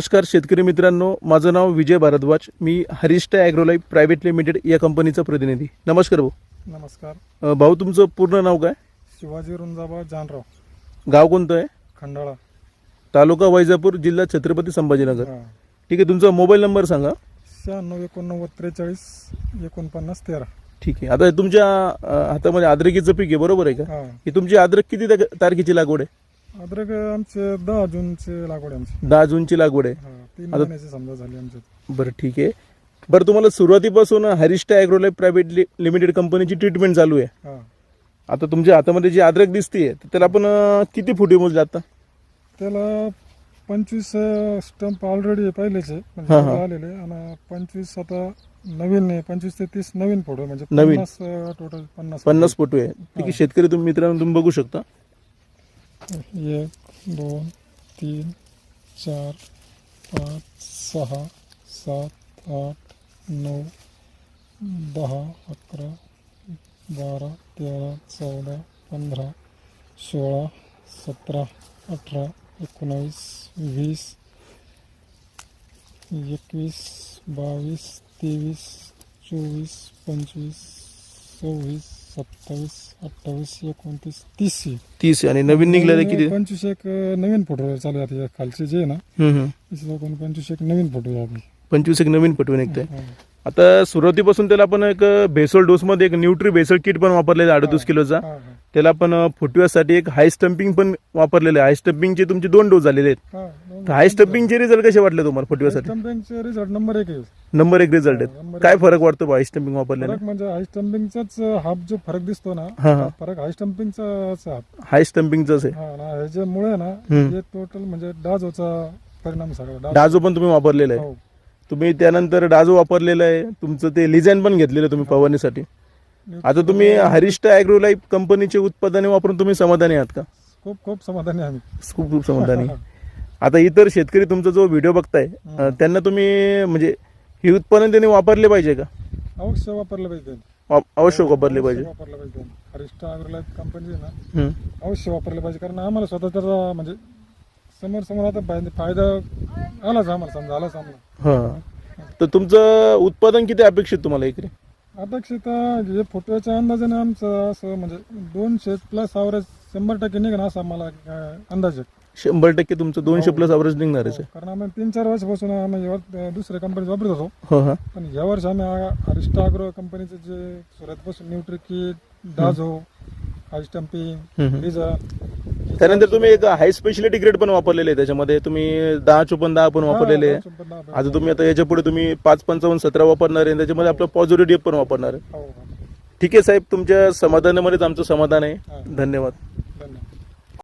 नमस्कार शेतकरी मित्रांनो माझं नाव विजय भारद्वाज. मी हरिष्टा ॲग्रोलाईफ प्रायव्हेट लिमिटेड या कंपनीचा प्रतिनिधी. नमस्कार भाऊ. नमस्कार. अ, भाऊ तुमचं पूर्ण नाव काय? शिवाजी रुंजाबा जानराव. गाव कोणतं आहे? खंडाळा. तालुका वैजापूर जिल्हा छत्रपती संभाजीनगर. हा. ठीक आहे तुमचा मोबाईल नंबर सांगा. शहाण्णव एकोणनव्वद त्रेचाळीस एकोणपन्नास तेरा. ठीक आहे. आता तुमच्या अ, हातामध्ये आद्रकीचं पीक आहे बरोबर आहे का? हा. ही तुमची आद्रक किती तारखे- तारखेची लागवड आहे? अद्रक आमचे दहा जूनचे लागवड आहे आमची. दहा जूनची लागवड आहे. हा तीन आता- महिन्याची समजा झाली आमची. बरं ठीक आहे. बरं तुम्हाला सुरुवातीपासून हरिष्टा ॲग्रोलाईफ प्रायव्हेट लि लिमिटेड कंपनीची ट्रीटमेंट चालू आहे. हा. आता तुमच्या हातामध्ये जी अद्रक दिसते त्याला आपण अ, किती फुटे मोजले आता? त्याला पंचवीस स्टंप ऑलरेडी पहिलेचे म्हणजे हा, हा. आलेले आणि पंचवीस आता नवीन आहे. पंचवीस ते तीस नवीन फोटो म्हणजे नवीन. पन्नास टोटल पन्नास पन्नास फोटो. आहे. ठीक आहे शेतकरी तुम्ही मित्रांनो तुम्ही बघू शकता. एक दोन तीन, चार, पाच सहा सात, आठ नऊ दहा अकरा बारा तेरा चौदा पंधरा सोळा सतरा अठरा एकोणावीस वीस एकवीस बावीस तेवीस चोवीस पंचवीस सव्वीस सत्तावीस अठ्ठावीस एकोणतीस तीस. तीस आणि नवीन निघलेले किती पंचवीस एक नवीन फोटो चालू आहे आता या खालचे जे आहे ना हम्म, हम्म. तीस एकोण पंचवीस एक नवीन फोटो आहे. पंचवीस एक नवीन फोटो निघतंय हा. आता सुरुवातीपासून त्याला आपण एक भेसोल डोस मध्ये एक न्यूट्री भेसोल किट पण वापरलेलं आहे अडतीस किलोचा. त्याला आपण फुटव्यासाठी एक हाय स्टम्पिंग पण वापरलेलं आहे. हाय स्टम्पिंगचे तुमचे दोन डोस झालेले आहेत. हाय स्टम्पिंगचे रिझल्ट कसे वाटले तुम्हाला फुटव्यासाठी? रिझल्ट नंबर एक नंबर एक रिझल्ट आहेत. काय फरक वाटतो हाय स्टम्पिंग फरक म्हणजे हाय स्टंपिंगचाच हाफ जो फरक दिसतो ना फरक हाय स्टंपिंगचाच हाफ हाय स्टम्पिंगच आहे. ना ह्याच्यामुळे ना टोटल म्हणजे डाजोचा परिणाम डाजो पण तुम्ही वापरलेला आहे. हो. तुम्ही त्यानंतर डाजो वापरलेला आहे. तुमचं ते लिझाईन पण घेतलेलं तुम्ही फवारणीसाठी. आता तुम्ही हरिष्टा ॲग्रो लाईफ कंपनीचे उत्पादने वापरून तुम्ही समाधानी आहात का? खूप खूप समाधानी आम्ही. खूप खूप समाधानी. आता इतर शेतकरी तुमचा जो व्हिडिओ बघताय त्यांना तुम्ही म्हणजे हे उत्पादन त्यांनी वापरले पाहिजे का? अवश्य वापरलं पाहिजे अवश्य वापरले पाहिजे. वापरलं पाहिजे हरिष्ठा अग्रलाईफ कंपनी आहे ना. अवश्य वापरलं पाहिजे. कारण आम्हाला स्वतः म्हणजे समोर समोर आता फायदा- फायदा आलाच आम्हाला समजा आलाच आम्हाला. हा. तर तुमचं उत्पादन किती अपेक्षित तुम्हाला एकरी अपेक्षित हे फोटोच्या अंदाजाने आमचं असं म्हणजे दोनशे प्लस आवरेज शंभर टक्के निघणं असं आम्हाला अं, अंदाज आहे. शंभर टक्के तुमचं दोनशे प्लस अवरेज निघणारच आहे कारण आम्ही तीन चार वर्षापासून आम्ही यावर- दुसऱ्या कंपनीत वापरत होतो हो हा. पण या वर्षी आम्ही अरिस्टा अग्रो कंपनीचे जे सुरतपासून न्यूट्री किट डाझो हाय स्टम्पिंग हम्म. डिझा त्यानंतर तुम्ही एक हाय स्पेशलिटी ग्रेड पण वापरलेले आहे त्याच्यामध्ये. तुम्ही दहा चोपन्न दहा पण वापरलेले आहे. आता तुम्ही आता याच्यापुढे तुम्ही पाच पंचावन्न सतरा वापरणार आहे. त्याच्यामध्ये आपलं पॉझिटिव्ह पण वापरणार आहे. हो, हो. ठीक आहे साहेब तुमच्या समाधानामध्येच आमचं समाधान आहे. धन्यवाद.